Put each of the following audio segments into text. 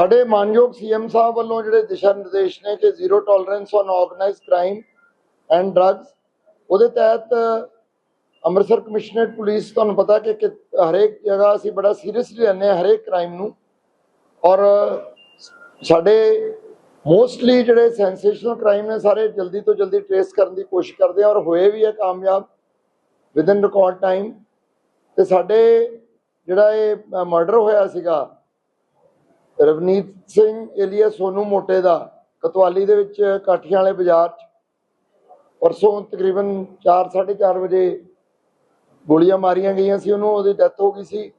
ਸਾਡੇ ਮਾਨਯੋਗ ਸੀਐਮ ਸਾਹਿਬ ਵੱਲੋਂ ਜਿਹੜੇ ਦਿਸ਼ਾ ਨਿਰਦੇਸ਼ ਨੇ ਕਿ zero tolerance on organised crime and drugs ਉਹਦੇ ਤਹਿਤ ਅੰਮ੍ਰਿਤਸਰ ਕਮਿਸ਼ਨਰੇਟ ਪੁਲਿਸ ਤੁਹਾਨੂੰ ਪਤਾ ਕਿ ਕਿ ਹਰੇਕ ਜਗ੍ਹਾ ਅਸੀਂ ਬੜਾ ਸੀਰੀਅਸਲੀ ਲੈਂਦੇ ਹਾਂ ਹਰੇਕ ਕ੍ਰਾਈਮ ਨੂੰ ਔਰ ਸਾਡੇ ਮੋਸਟਲੀ ਜਿਹੜੇ ਸੈਂਸੇਸ਼ਨਲ ਕ੍ਰਾਈਮ ਨੇ ਸਾਰੇ ਜਲਦੀ ਤੋਂ ਜਲਦੀ ਟ੍ਰੇਸ ਕਰਨ ਦੀ ਕੋਸ਼ਿਸ਼ ਕਰਦੇ ਆ ਔਰ ਹੋਏ ਵੀ ਆ ਕਾਮਯਾਬ ਵਿਦਨ ਰਿਕਾਰਡ ਟਾਈਮ ਤੇ ਸਾਡੇ ਜਿਹੜਾ ਇਹ ਮਰਡਰ ਹੋਇਆ ਸੀਗਾ ਰਵਨੀਤ ਸਿੰਘ ਏਲੀਆ ਸੋਨੂ ਮੋਟੇ ਦਾ, ਕਤਵਾਲੀ ਦੇ ਵਿੱਚ ਕਾਠੀਆਂ ਵਾਲੇ ਬਾਜ਼ਾਰ 'ਚ। ਪਰਸੋਂ ਤਕਰੀਬਨ 4:30 ਵਜੇ ਗੋਲੀਆਂ ਮਾਰੀਆਂ ਗਈਆਂ ਸੀ ਉਹਨੂੰ, ਉਹਦੀ ਡੈਥ ਹੋ ਗਈ ਸੀ।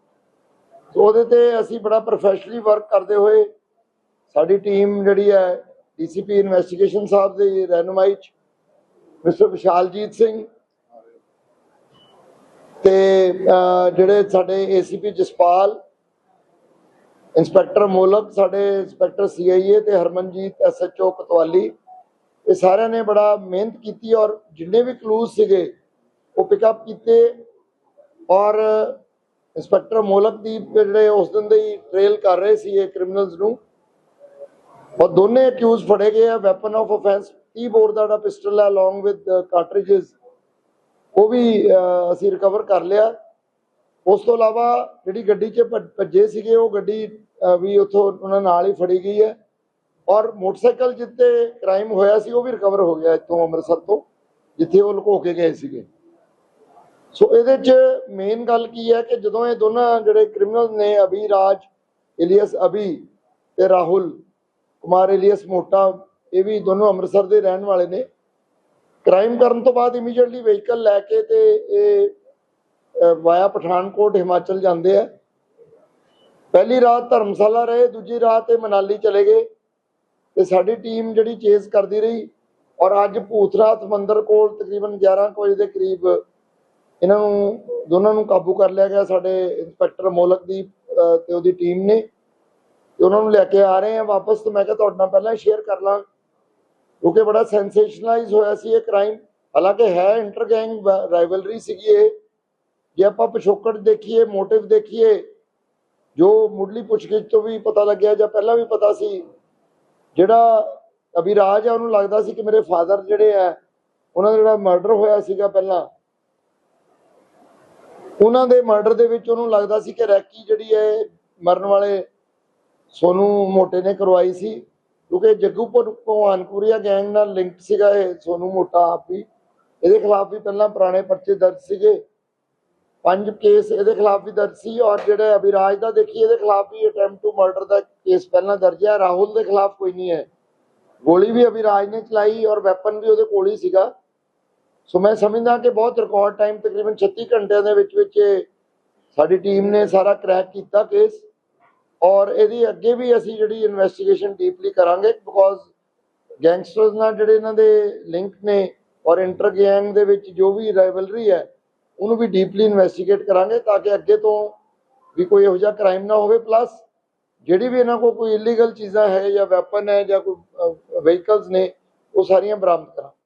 ਉਹਦੇ ਤੇ ਅਸੀਂ ਬੜਾ ਪ੍ਰੋਫੈਸ਼ਨਲੀ ਵਰਕ ਕਰਦੇ ਹੋਏ ਸਾਡੀ ਟੀਮ ਜਿਹੜੀ ਹੈ, ਡੀਸੀਪੀ ਇਨਵੈਸਟੀਗੇਸ਼ਨ ਸਾਹਿਬ ਦੀ ਰਹਿਨੁਮਾਈ 'ਚ, ਮਿਸਟਰ ਵਿਸ਼ਾਲਜੀਤ ਸਿੰਘ ਤੇ ਜਿਹੜੇ ਸਾਡੇ ਏਸੀਪੀ ਜਸਪਾਲ ਇੰਸਪੈਕਟਰ ਮੋਲਕ, ਸਾਡੇ ਇੰਸਪੈਕਟਰ ਸੀਆਈਏ ਤੇ ਹਰਮਨਜੀਤ ਐਸਐਚਓ ਕਤਵਾਲੀ ਇਹ ਸਾਰਿਆਂ ਨੇ ਬੜਾ ਮਿਹਨਤ ਕੀਤੀ ਔਰ ਜਿੰਨੇ ਵੀ ਕਲੂਜ਼ ਸੀਗੇ, ਉਹ ਪਿਕਅਪ ਕੀਤੇ ਔਰ ਇੰਸਪੈਕਟਰ ਮੋਲਕ ਦੀ ਜਿਹੜੇ ਉਸ ਦਿਨ ਦੇ ਹੀ ਟ੍ਰੇਲ ਕਰ ਰਹੇ ਸੀ ਇਹ ਕ੍ਰਿਮੀਨਲਸ ਨੂੰ, ਔਰ ਦੋਨੇ ਅਕਿਊਜ਼ ਫੜੇ ਗਏ ਆ ਵੈਪਨ ਆਫ ਆਫੈਂਸ 30 ਬੋਰ ਦਾ ਜਿਹੜਾ ਪਿਸਟਲ ਹੈ ਅਲੋਂਗ ਵਿਦ ਕਾਰਟ੍ਰਿਜਸ ਉਹ ਵੀ ਅਸੀਂ ਰਿਕਵਰ ਕਰ ਲਿਆ। ਉਸ ਤੋਂ ਇਲਾਵਾ ਜਿਹੜੀ ਗੱਡੀ 'ਚ ਭੱਜੇ ਸੀਗੇ, ਉਹ ਗੱਡੀ ਵੀ ਉੱਥੋਂ ਉਹਨਾਂ ਨਾਲ ਹੀ ਫੜੀ ਗਈ ਹੈ। ਔਰ ਮੋਟਰਸਾਈਕਲ ਜਿੱਤੇ ਕ੍ਰਾਈਮ ਹੋਇਆ ਸੀ, ਉਹ ਵੀ ਰਿਕਵਰ ਹੋ ਗਿਆ ਇੱਥੋਂ ਅੰਮ੍ਰਿਤਸਰ ਤੋਂ, ਜਿੱਥੇ ਉਹ ਲੁਕੋ ਕੇ ਗਏ ਸੀਗੇ। ਸੋ ਇਹਦੇ 'ਚ ਮੇਨ ਗੱਲ ਕੀ ਹੈ ਕਿ ਜਦੋਂ ਇਹ ਦੋਨਾਂ ਜਿਹੜੇ ਕ੍ਰਿਮੀਨਲ ਨੇ, ਅਭੀ ਰਾਜ ਇਲੀਅਸ ਅਭੀ ਤੇ ਰਾਹੁਲ, ਕੁਮਾਰ ਇਲੀਅਸ ਮੋਟਾ, ਇਹ ਵੀ ਦੋਨੋਂ ਅੰਮ੍ਰਿਤਸਰ ਦੇ ਰਹਿਣ ਵਾਲੇ ਨੇ। ਕ੍ਰਾਈਮ ਕਰਨ ਤੋਂ ਬਾਅਦ ਇਮੀਡੀਏਟਲੀ ਵਹੀਕਲ ਲੈ ਕੇ ਤੇ ਇਹ ਵਾਇਆ ਪਠਾਨਕੋਟ ਹਿਮਾਚਲ ਜਾਂਦੇ ਆ। ਪਹਿਲੀ ਰਾਤ ਧਰਮਸ਼ਾਲਾ ਰਹੇ, ਦੂਜੀ ਰਾਤ ਇਹ ਮਨਾਲੀ ਚਲੇ ਗਏ। ਤੇ ਸਾਡੀ ਟੀਮ ਜਿਹੜੀ ਚੇਸ ਕਰਦੀ ਰਹੀ ਔਰ ਅੱਜ ਭੂਤਨਾਥ ਮੰਦਰ ਕੋਲ ਤਕਰੀਬਨ 11 ਵਜੇ ਦੇ ਕਰੀਬ ਇਹਨਾਂ ਨੂੰ, ਦੋਨਾਂ ਨੂੰ ਕਾਬੂ ਕਰ ਲਿਆ ਗਿਆ ਸਾਡੇ ਇੰਸਪੈਕਟਰ ਮੋਲਕ ਦੀ ਤੇ ਉਹਦੀ ਟੀਮ ਨੇ। ਤੇ ਉਹਨਾਂ ਨੂੰ ਲੈ ਕੇ ਆ ਰਹੇ ਆ ਵਾਪਸ ਤੇ ਮੈਂ ਕਿਹਾ ਤੁਹਾਡੇ ਨਾਲ ਪਹਿਲਾਂ ਸ਼ੇਅਰ ਕਰ ਲਾਂ। ਕਿਉਂਕਿ ਬੜਾ ਸੈਂਸੇਸ਼ਨਲਾਈਜ਼ ਹੋਇਆ ਸੀ ਇਹ ਕ੍ਰਾਈਮ ਹਾਲਾਂਕਿ ਹੈ ਇੰਟਰ ਗੈਂਗ ਰਾਈਵਲਰੀ ਸੀਗੀ ਇਹ। ਜੇ ਆਪਾਂ ਪਿਛੋਕੜ ਦੇਖੀਏ, ਮੋਟਿਵ ਦੇਖੀਏ, ਜੋ ਮੁੱਢਲੀ ਪੁੱਛਗਿੱਛ ਤੋਂ ਵੀ ਪਤਾ ਲੱਗਿਆ ਜਾਂ ਪਹਿਲਾਂ ਵੀ ਪਤਾ ਸੀ, ਜਿਹੜਾ ਅਭਿਰਾਜ ਆ, ਉਹਨੂੰ ਲੱਗਦਾ ਸੀ ਕਿ ਮੇਰੇ ਫਾਦਰ ਜਿਹੜੇ ਆ, ਉਹਨਾਂ ਦਾ ਜਿਹੜਾ ਮਰਡਰ ਹੋਇਆ ਸੀਗਾ ਪਹਿਲਾਂ, ਉਹਨਾਂ ਦੇ ਮਰਡਰ ਦੇ ਵਿੱਚ ਉਹਨੂੰ ਲੱਗਦਾ ਸੀ ਕਿ ਰੈਕੀ ਜਿਹੜੀ ਹੈ ਮਰਨ ਵਾਲੇ ਸੋਨੂ ਮੋਟੇ ਨੇ ਕਰਵਾਈ ਸੀ, ਕਿਉਂਕਿ ਜੱਗੂ ਭਗ- ਭਗਵਾਨਪੁਰੀਆ ਗੈਂਗ ਨਾਲ ਲਿੰਕਡ ਸੀਗਾ ਇਹ ਸੋਨੂ ਮੋਟਾ ਆਪ ਵੀ, ਇਹਦੇ ਖਿਲਾਫ ਵੀ ਪਹਿਲਾਂ ਪੁਰਾਣੇ ਪਰਚੇ ਦਰਜ ਸੀਗੇ। ਪੰਜ ਕੇਸ ਇਹਦੇ ਖਿਲਾਫ ਵੀ ਦਰਜ ਸੀ ਔਰ ਜਿਹੜੇ ਅਭਿਰਾਜ ਦਾ ਦੇਖੀਏ, ਇਹਦੇ ਖਿਲਾਫ ਵੀ ਅਟੈਂਪਟ ਟੂ ਮਰਡਰ ਦਾ ਕੇਸ ਪਹਿਲਾਂ ਦਰਜ ਹੈ। ਰਾਹੁਲ ਦੇ ਖਿਲਾਫ ਕੋਈ ਨਹੀਂ ਹੈ। ਗੋਲੀ ਵੀ ਅਭਿਰਾਜ ਨੇ ਚਲਾਈ ਔਰ ਵੈਪਨ ਵੀ ਉਹਦੇ ਕੋਲ ਹੀ ਸੀਗਾ। ਸੋ ਮੈਂ ਸਮਝਦਾ ਕਿ ਬਹੁਤ ਰਿਕਾਰਡ ਟਾਈਮ ਤਕਰੀਬਨ 36 ਘੰਟਿਆਂ ਦੇ ਵਿੱਚ ਵਿੱਚ ਸਾਡੀ ਟੀਮ ਨੇ ਸਾਰਾ ਕ੍ਰੈਕ ਕੀਤਾ ਕੇਸ ਔਰ ਇਹਦੀ ਅੱਗੇ ਵੀ ਅਸੀਂ ਜਿਹੜੀ ਇਨਵੈਸਟੀਗੇਸ਼ਨ ਡੀਪਲੀ ਕਰਾਂਗੇ ਬਿਕੋਜ਼ ਗੈਂਗਸਟਰਸ ਨਾਲ ਜਿਹੜੇ ਇਹਨਾਂ ਦੇ ਲਿੰਕ ਨੇ ਔਰ ਇੰਟਰ ਗੈਂਗ ਦੇ ਵਿੱਚ ਜੋ ਵੀ ਰਾਈਵਲਰੀ ਹੈ ਉਹਨੂੰ ਵੀ ਡੀਪਲੀ ਇਨਵੈਸਟੀਗੇਟ ਕਰਾਂਗੇ ਤਾਂ ਕਿ ਅੱਗੇ ਤੋਂ ਵੀ ਕੋਈ ਇਹੋ ਜਿਹਾ ਕ੍ਰਾਈਮ ਨਾ ਹੋਵੇ ਪਲੱਸ ਜਿਹੜੀ ਵੀ ਇਹਨਾਂ ਕੋਲ ਕੋਈ ਇਲੀਗਲ ਚੀਜ਼ਾਂ ਹੈ ਜਾਂ ਵੈਪਨ ਹੈ ਜਾਂ ਕੋਈ ਵਹੀਕਲਸ ਨੇ ਉਹ ਸਾਰੀਆਂ ਬਰਾਮਦ ਕਰਾਂ